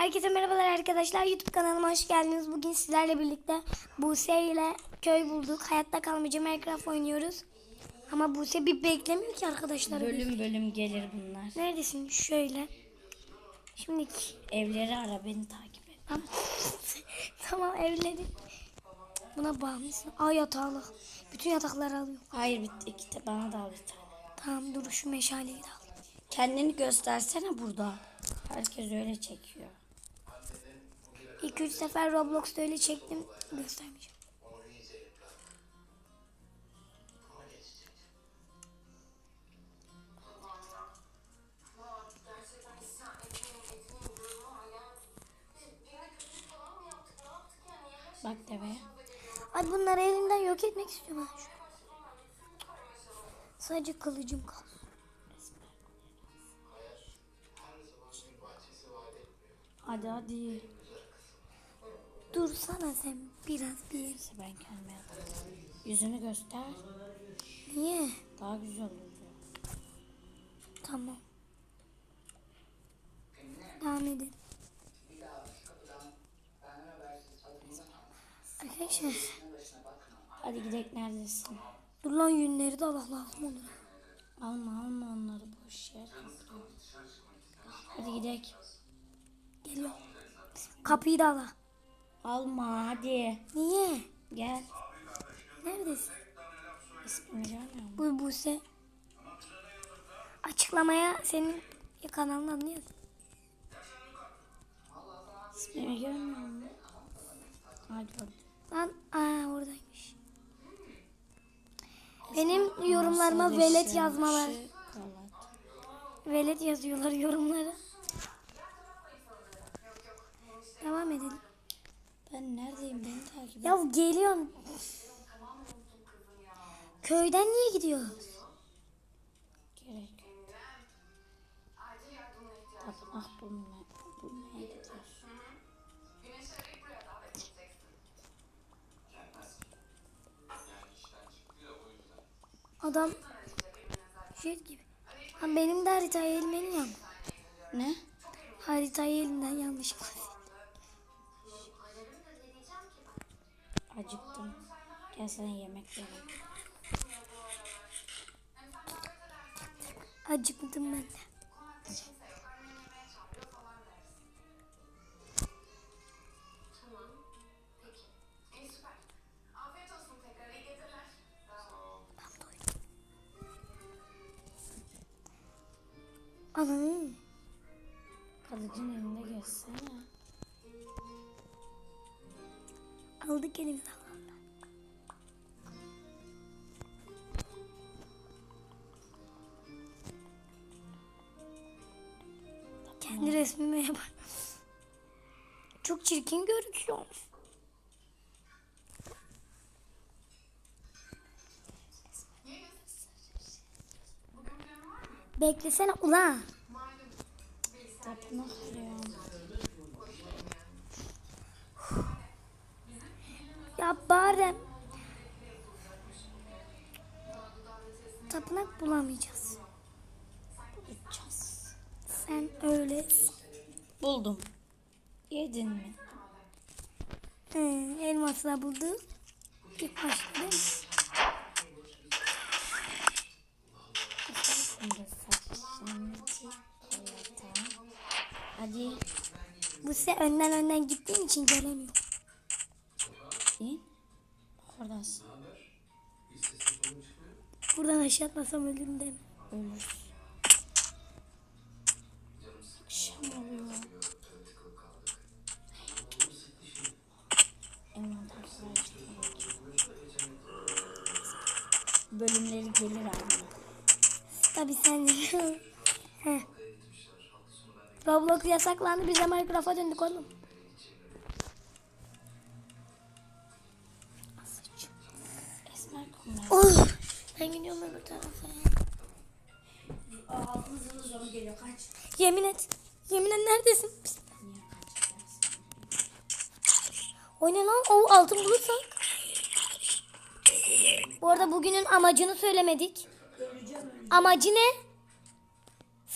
Herkese merhabalar arkadaşlar. YouTube kanalıma hoş geldiniz. Bugün sizlerle birlikte Buse ile köy bulduk. Hayatta kalmaca Minecraft oynuyoruz. Ama Buse bir beklemiyor ki arkadaşlar. Bölüm bölüm gelir bunlar. Neredesin? Şöyle. Şimdi Evleri ara beni takip et. tamam, tamam evledim. Buna bağımlısın. Aa yatağlı. Bütün yatakları alıyor. Hayır bitti iki bana da al bir tane. Tamam dur şu meşaleyi de al. Kendini göstersene burada. Herkes öyle çekiyor. 2-3 sefer Roblox'ta öyle çektim. Göstermeyeceğim. Bak deveye. Ay bunları elinden yok etmek istiyorum şu. Sadece kılıcım kaldı. Hadi hadi. Dursana sen biraz bir. Neyse ben kendime yapayım. Yüzünü göster. Niye? Daha güzel oluyor. Tamam. Devam edelim. Arkadaşlar Hadi gidelim neredesin? dur lan yünleri de Allah lazım olur. Alma alma onları boş yer. Hadi gidelim. Geliyor. Kapıyı da al. Alma hadi. Niye? Gel. Neredesin? İsmini görmüyor musun? Bu Buse. Açıklamaya senin kanalın adını yaz. İsmini görmüyor musun? Hadi gördüm. Lan aa oradaymış. Benim yorumlarıma velet yazmalar. Galat. Velet yazıyorlar yorumlara. Devam edelim. Ben neredeyim beni takip et. Ya geliyorum. Köyden niye gidiyoruz? Gerek. Tapınak bulmaya, bulmaya. Adam şey gibi. Ha, benim de haritayı elimden yan. Ne? Haritayı elimden yanlışlıkla. Acıktım. Gel sana yemek vereyim. Acıktım ben de. Kendi resmime yapar. Çok çirkin gözüküyor. Beklesene ulan. Tapınak. Ya bari tapınak bulamayacağız. Sen öyle Buldum. Yedin mi? He, elmasla buldu. İlk başta değil mi? Şimdi saçını koyalım. Hadi. Bu se önden önden gittiğin için gelemiyor. İn. Oradasın. Buradan aşağı atmasam ölürüm değil mi? Ölür. Akşam oluyor. Envanter Bölümleri gelir abi. Tabii sen de. Heh. Roblox yasaklandı. Biz de Minecraft'a döndük oğlum. Oh, ben gidiyorum öbür tarafa. Yemin et. Yemin et neredesin? O ne lan? O altın bulursak. Bu arada bugünün amacını söylemedik. Amacı ne?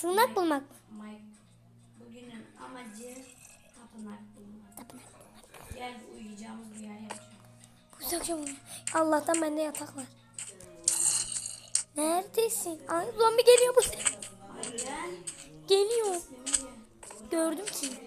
Sığınak bulmak mı? Bugünün amacı tapınak bulmak. Tapınak bulmak. Yani uyuyacağımız bir yer yapacağım. Bu akşam Allah'tan bende yatak var. Neredesin? Ay zombi geliyor bu. Geliyor. Gördüm ki.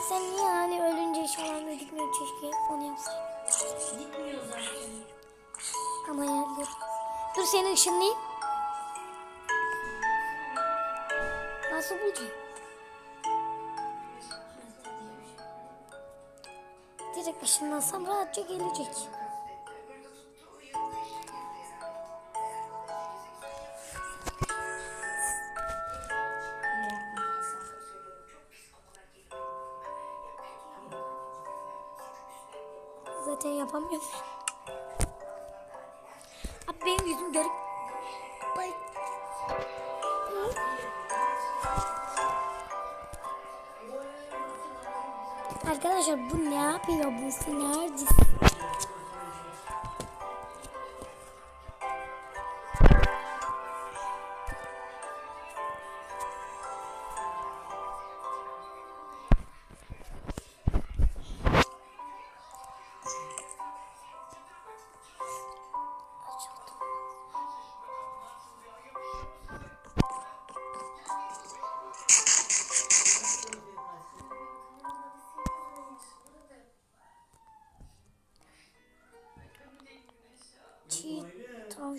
Abi sen niye hani ölünce şalanla gitmiyor keşke onu yapsaydın. Gitmiyor zaten. Ama ya dur. Dur seni ışınlayayım. Nasıl bulacağım? Direkt ışınlansam rahatça gelecek.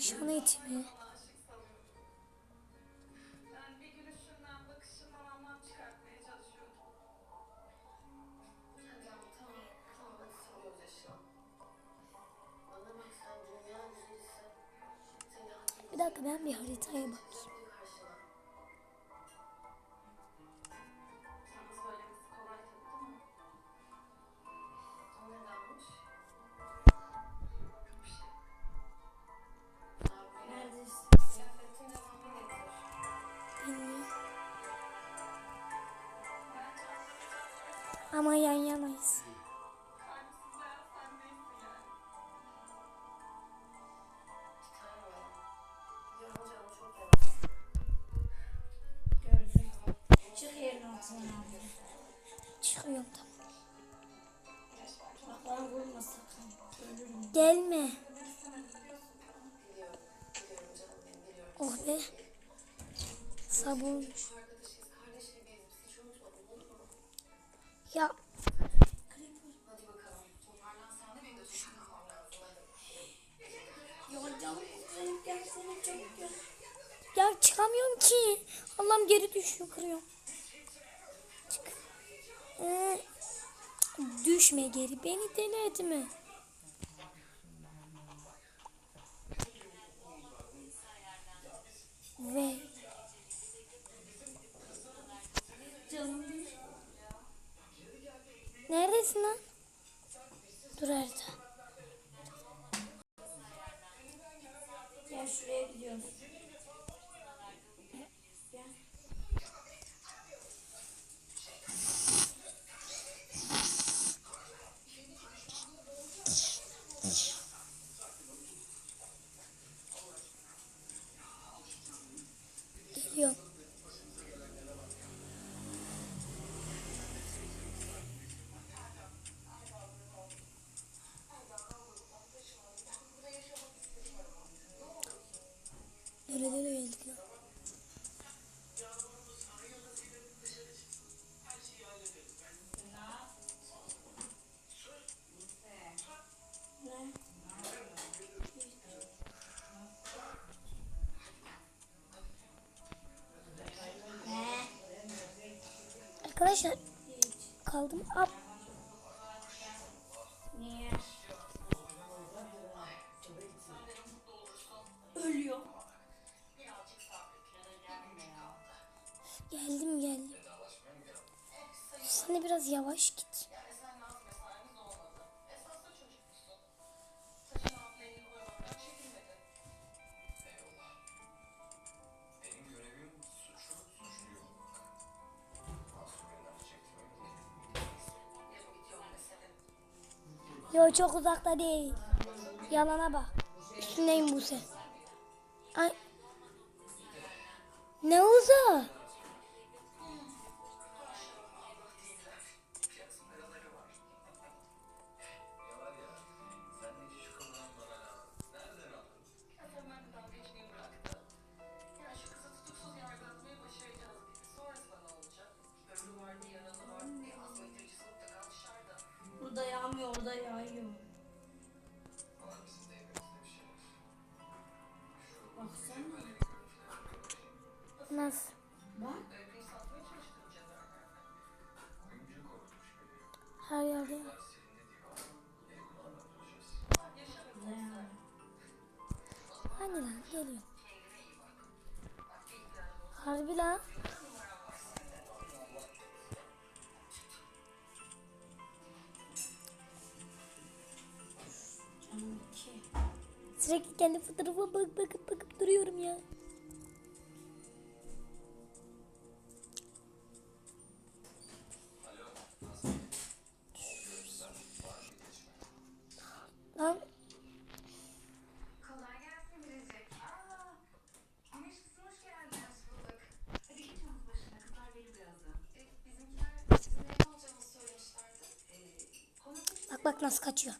Konuşan eğitimi. Amanhã ainda mais. Ya. Ya çıkamıyorum ki. Allah'ım geri düşüyor kırıyorum. Çık. Ee, düşme geri beni deli etme. Ve Görevlere geldik. Arkadaşlar kaldım. Up. Çok uzakta değil. Yalana bak. Üstündeyim Buse. Ay. Ne uzak? geliyor. Harbi lan. Sürekli kendi fotoğrafıma bak bakıp bakıp duruyorum ya. bak nasıl kaçıyor.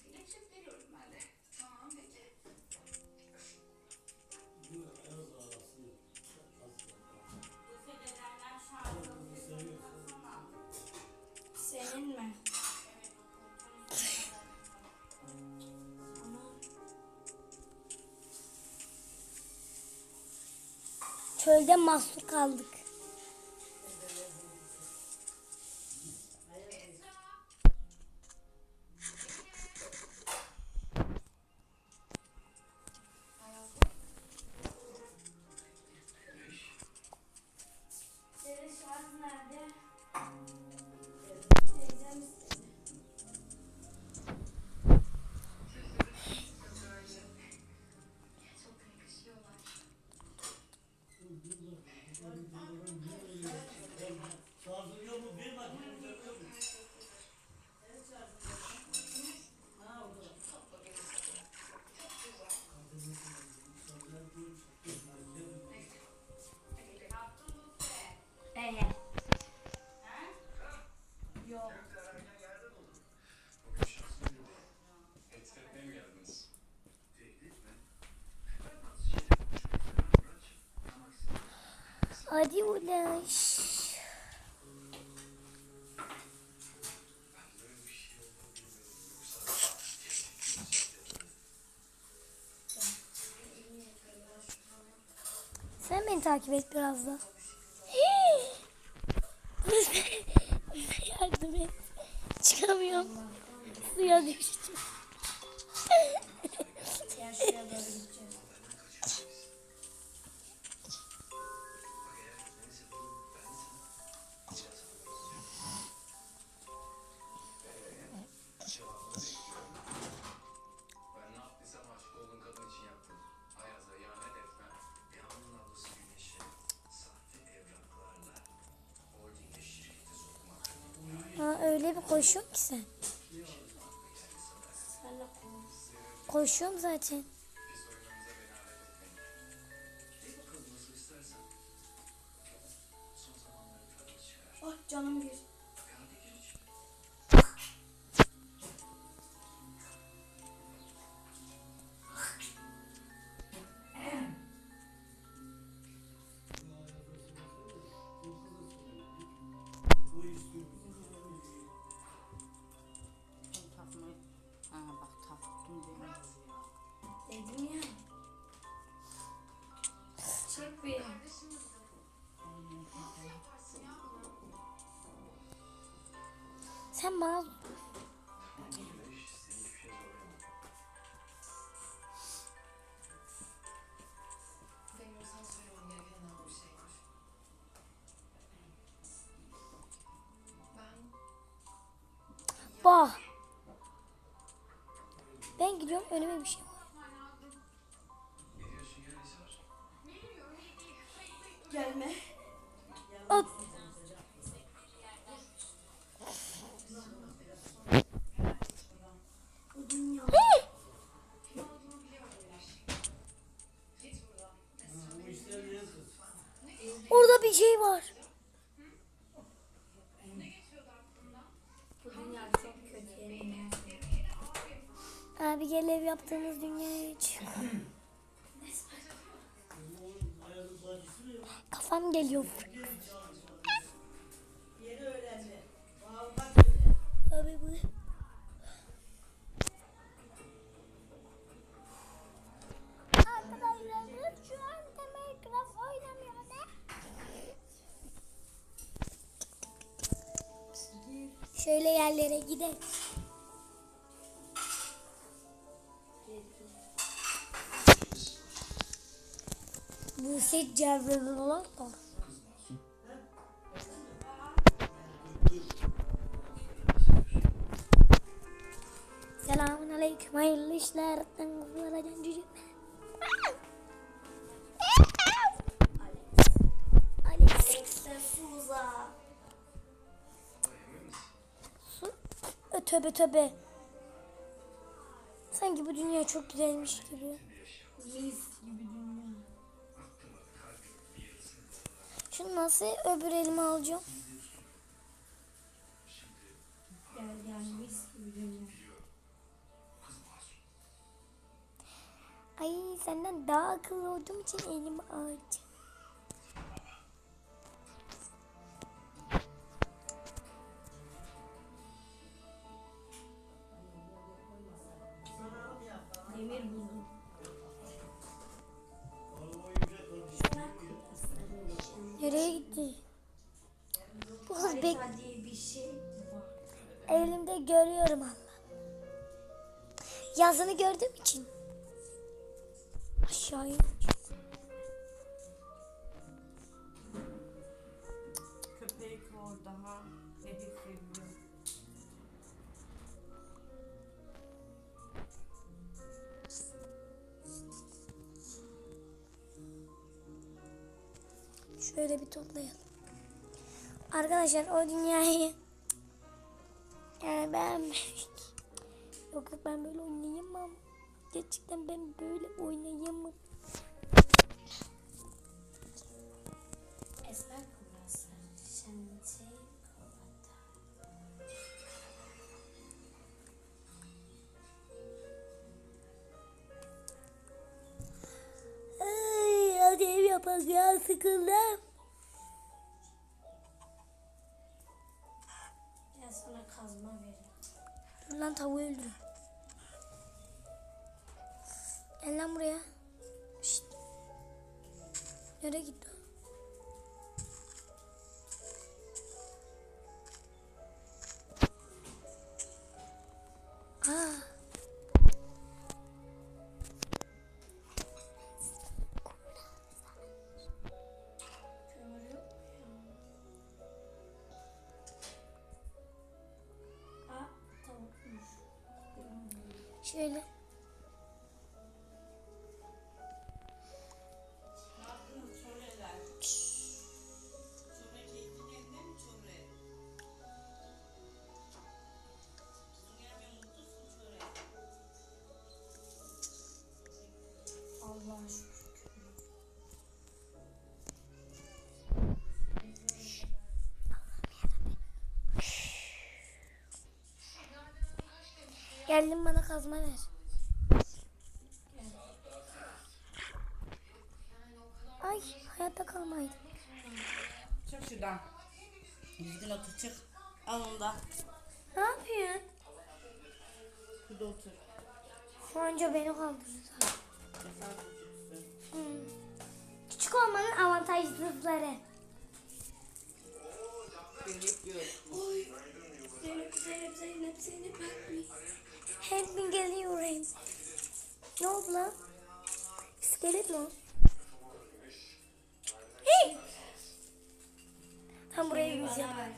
Çölde mahsur kaldık. Sen beni takip et biraz da. Yardım et. Çıkamıyorum. Suya düşeceğim. Koşuyor ki sen. Koşuyorum zaten. Ah canım bir. Ben bak. Ben gidiyorum önüme bir şey yaptığımız dünyaya hiç. Kafam geliyor. Abi bu. Şöyle yerlere gidelim. Cevherler Selamun aleyküm hayırlı işler. Tangızlara can. Ö, Töbe töbe. Sanki bu dünya çok güzelmiş gibi. Mis Şunu nasıl öbür elime alacağım? Ay senden daha akıllı olduğum için elimi alacağım. Yazını gördüğüm için. Aşağıya. Köpek orada ha. Ne bir seviyor. Şöyle bir toplayalım. Arkadaşlar o dünyayı ben böyle oynayamam. Esmer kulata. Ay, hadi ev sıkıldım. Ben sana kazma veririm. Dur lan tavuğu öldür. Lan buraya. Şşt. Nereye gitti o? Tavukmuş. Şöyle. Geldim bana kazma ver. Ay hayatta kalmaydı. Çık şuradan. Düzgün otur çık. Al onu da. Ne yapıyorsun? Şurada otur. Anca beni kaldırdı. Hmm. Küçük olmanın avantajlıkları. Seni yapıyor. Ne oldu lan? İskelet mi? Hey! Tam buraya evimizi yapalım.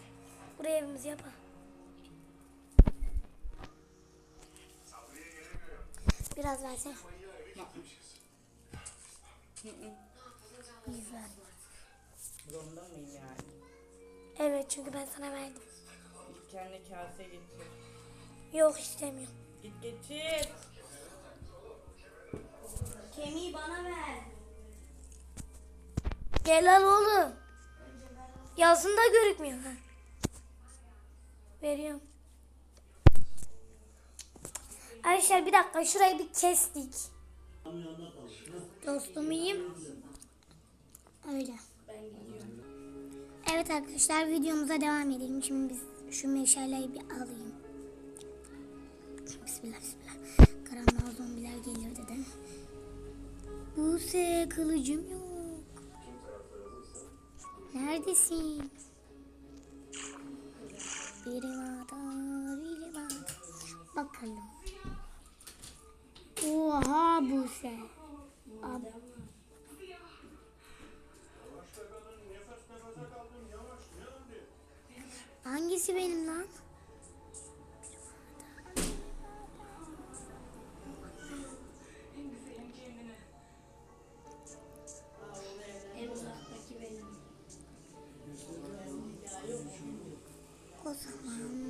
Buraya evimizi yapalım. Biraz versene. Mıyım yani? Evet çünkü ben sana verdim. Git kendine kase getir. Yok istemiyorum. Git getir. Kemiği bana ver. Gel al oğlum. Yazın da görükmüyor. Ha. Veriyorum. Arkadaşlar bir dakika şurayı bir kestik. Dostum iyiyim. Öyle. Evet arkadaşlar videomuza devam edelim. Şimdi biz şu meşaleyi bir alayım. Bismillah. Buse kılıcım yok. Neredesin? Biri var, biri var. Bakalım. Oha Buse. Ab- Hangisi benim lan? O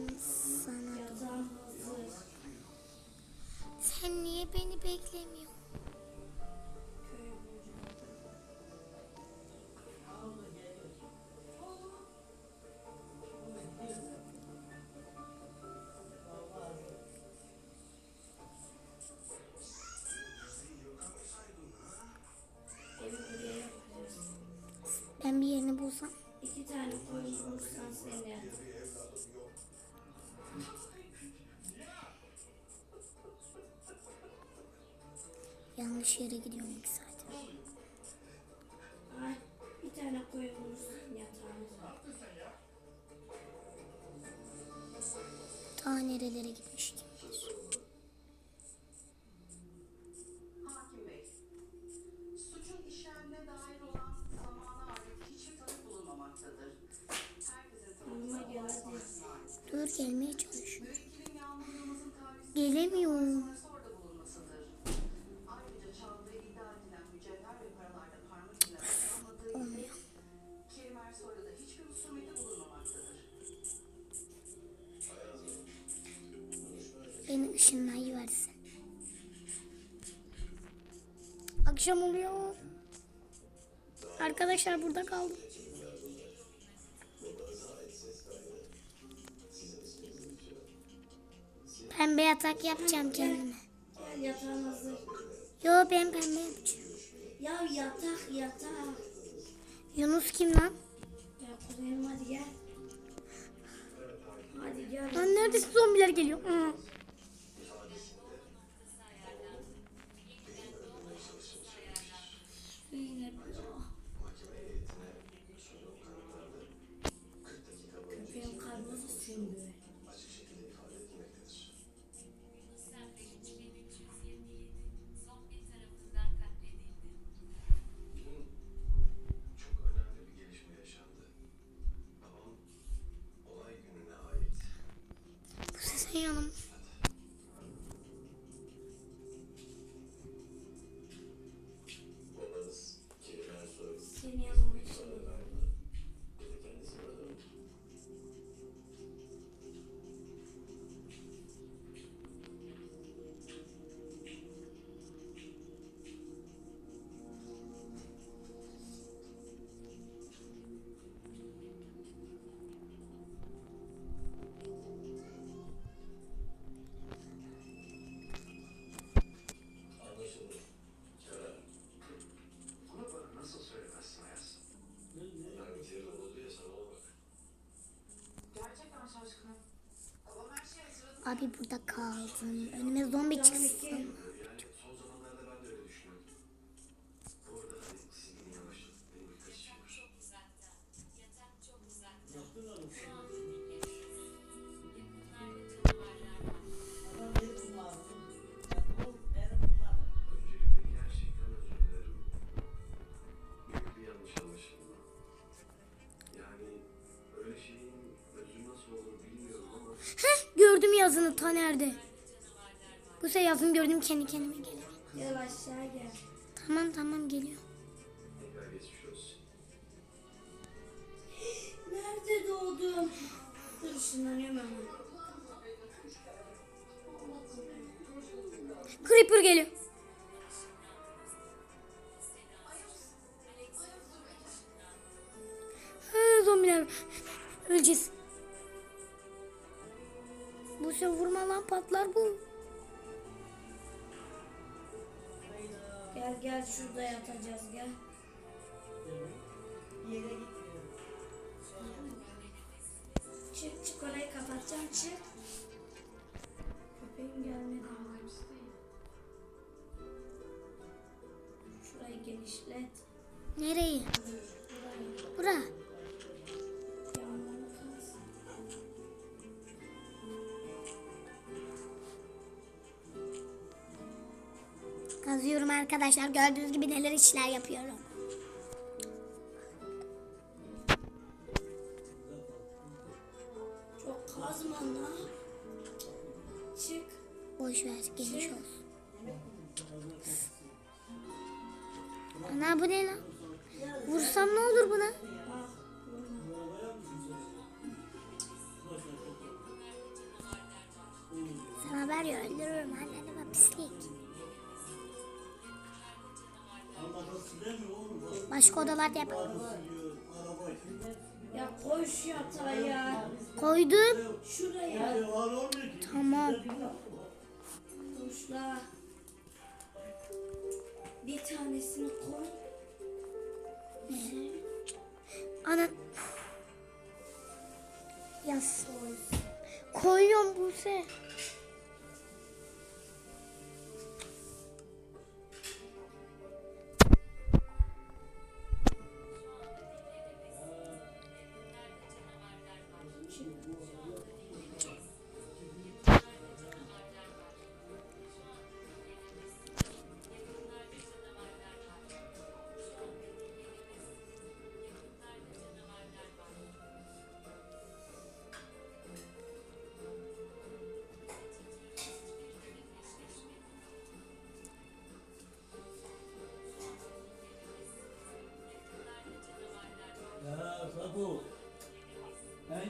Yanlış yere gidiyorum iki saat. Ay, bir tane koyun bulursan yatağımız Ta nerelere gitmiş kim bilir. Hakim Bey, suçun Akşam oluyor. Arkadaşlar burada kaldım. Pembe yatak yapacağım kendime. Gel yatağın hazır. Yo ben pembe yapacağım. Ya yatak yatak. Yunus kim lan? Ya kuzenim hadi gel. Hadi gel. Lan neredeyse zombiler geliyor. Hı. Abi burada kaldım. Önüme zombi çıksın. Yazını ta nerede? Bu sefer yazını gördüm kendi kendime geliyor. Gel aşağı gel. Tamam tamam geliyor. Nerede doğdum? Dur ışınlanıyorum hemen. Creeper geliyor. Çık. Köpeğim gelmedi. Şurayı genişlet. Nereyi? Burayı. Bura. Kazıyorum arkadaşlar. Gördüğünüz gibi neler işler yapıyorum. Lan. Çık. Boş ver geniş olsun. Ana bu ne lan? Vursam ne olur buna? Bak. Sana haber ya öldürürüm annene pislik. Başka odalarda yapalım. Ya koy şu yatağa ya. Koydum. Şuraya. Tamam. Tuşla. Bir tanesini koy. Ana. Yaz. Koyuyorum Buse.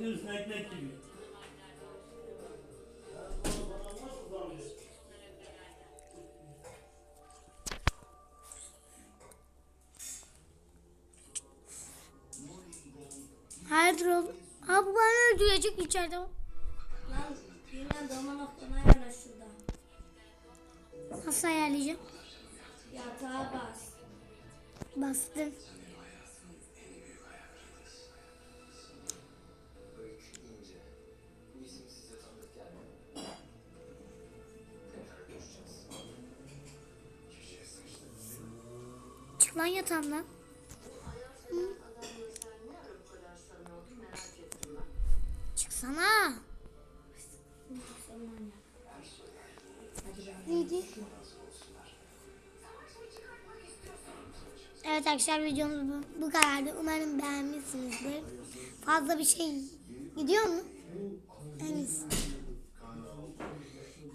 Aynı ekmek gibi. Hayırdır oğlum? Ha bu bana öldürecek içeride. Lan yine dama noktana ayarla şurada. Nasıl ayarlayacağım? Yatağa bas. Bastım. Lan yatağımdan. Çıksana. Neydi? Evet arkadaşlar videomuz bu, bu kadardı. Umarım beğenmişsinizdir. Fazla bir şey gidiyor mu? Evet.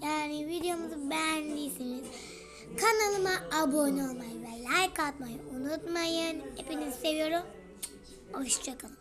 Yani videomuzu beğendiyseniz kanalıma abone olmayı ve like atmayı unutmayın. Hepinizi seviyorum. Hoşçakalın.